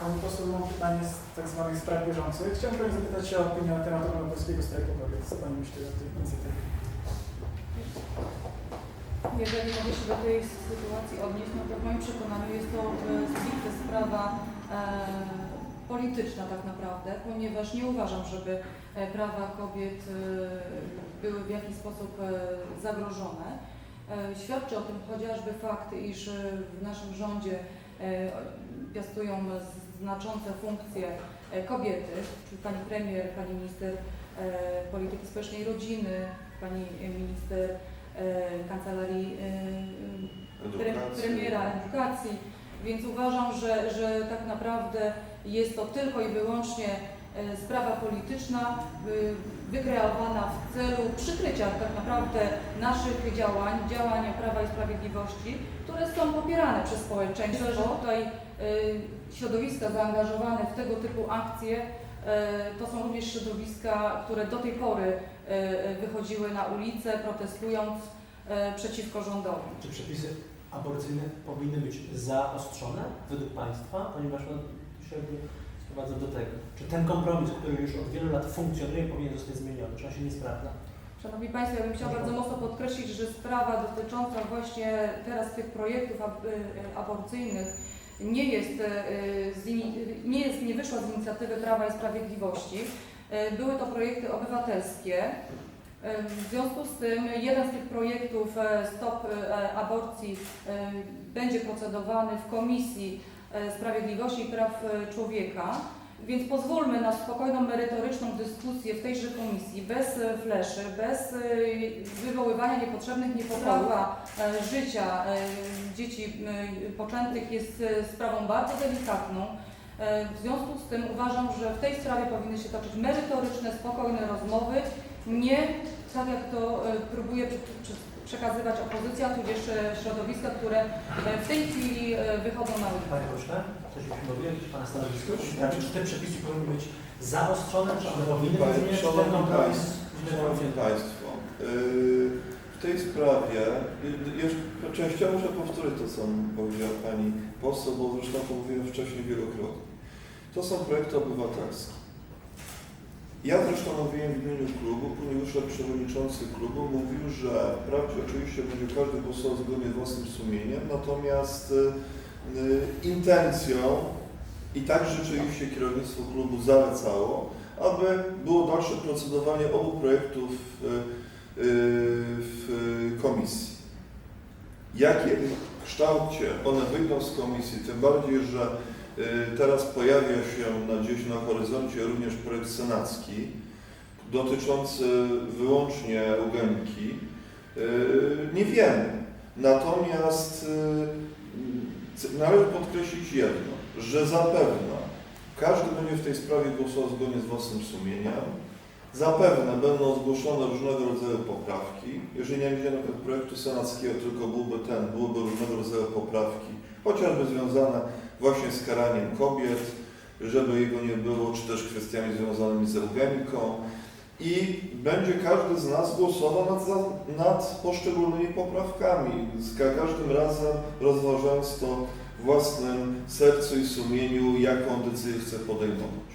Pani poseł, mam pytanie z tak zwanych spraw bieżących. Chciałem Pani zapytać się o opinię na temat ogólnopolskiego strajku kobiet. Co Pani myśli o tej inicjatywie? Jeżeli mogę się do tej sytuacji odnieść, no to w moim przekonaniu jest to e, stricte sprawa e, polityczna tak naprawdę, ponieważ nie uważam, żeby e, prawa kobiet e, były w jakiś sposób zagrożone. Świadczy o tym chociażby fakt, iż w naszym rządzie piastują znaczące funkcje e, kobiety, czyli pani premier, pani minister e, polityki społecznej i rodziny, pani minister e, kancelarii e, pre, Edukacji. premiera edukacji, więc uważam, że, że tak naprawdę jest to tylko i wyłącznie sprawa polityczna wykreowana w celu przykrycia tak naprawdę naszych działań, działań Prawa i Sprawiedliwości, które są popierane przez społeczeństwo, że tutaj środowiska zaangażowane w tego typu akcje y, to są również środowiska, które do tej pory y, wychodziły na ulicę protestując y, przeciwko rządowi. Czy przepisy aborcyjne powinny być zaostrzone według Państwa, ponieważ no, tu się sprowadza do tego. Czy ten kompromis, który już od wielu lat funkcjonuje, powinien zostać zmieniony? Czy on się nie sprawdza? Szanowni Państwo, ja bym chciała bardzo mocno podkreślić, że sprawa dotycząca właśnie teraz tych projektów ab- y, aborcyjnych nie jest, ini- nie jest, nie wyszła z inicjatywy Prawa i Sprawiedliwości. Y, Były to projekty obywatelskie. Y, W związku z tym jeden z tych projektów e, Stop e, Aborcji e, będzie procedowany w Komisji e, Sprawiedliwości i Praw e, Człowieka. Więc pozwólmy na spokojną, merytoryczną dyskusję w tejże komisji, bez e, fleszy, bez e, wywoływania niepotrzebnych niepokojów. Sprawa e, życia dzieci poczętych jest sprawą bardzo delikatną. W związku z tym uważam, że w tej sprawie powinny się toczyć merytoryczne, spokojne rozmowy, nie tak jak to próbuje przekazywać opozycja, tudzież e, środowiska, które w tej chwili e, wychodzą na ulicę. Panie pośle, coś byśmy mogli, jakieś Pana stanowisko? Znaczy, czy te przepisy powinny być zaostrzone, czy one powinny być Szanowni Państwo, yy, w tej sprawie, y- jeszcze częściowo muszę powtórzyć to, co powiedziała Pani poseł, bo zresztą to mówiłem wcześniej wielokrotnie. To są projekty obywatelskie. Ja zresztą mówiłem w imieniu klubu, ponieważ przewodniczący klubu mówił, że wprawdzie oczywiście będzie każdy głosował zgodnie z własnym sumieniem, natomiast y, intencją i tak rzeczywiście kierownictwo klubu zalecało, aby było dalsze procedowanie obu projektów y, y, w komisji. W jakim kształcie one wyjdą z komisji, tym bardziej, że teraz pojawia się na gdzieś na horyzoncie również projekt senacki dotyczący wyłącznie eugeniki, y, nie wiemy. Natomiast y, należy podkreślić jedno, że zapewne każdy będzie w tej sprawie głosował zgodnie z własnym sumieniem. Zapewne będą zgłoszone różnego rodzaju poprawki. Jeżeli nie będzie projektu senackiego, tylko byłby ten, byłyby różnego rodzaju poprawki, chociażby związane właśnie z karaniem kobiet, żeby jego nie było, czy też kwestiami związanymi z eugeniką. I będzie każdy z nas głosował nad, za- nad poszczególnymi poprawkami, z ka- każdym razem rozważając to w własnym sercu i sumieniu, jaką decyzję chce podejmować.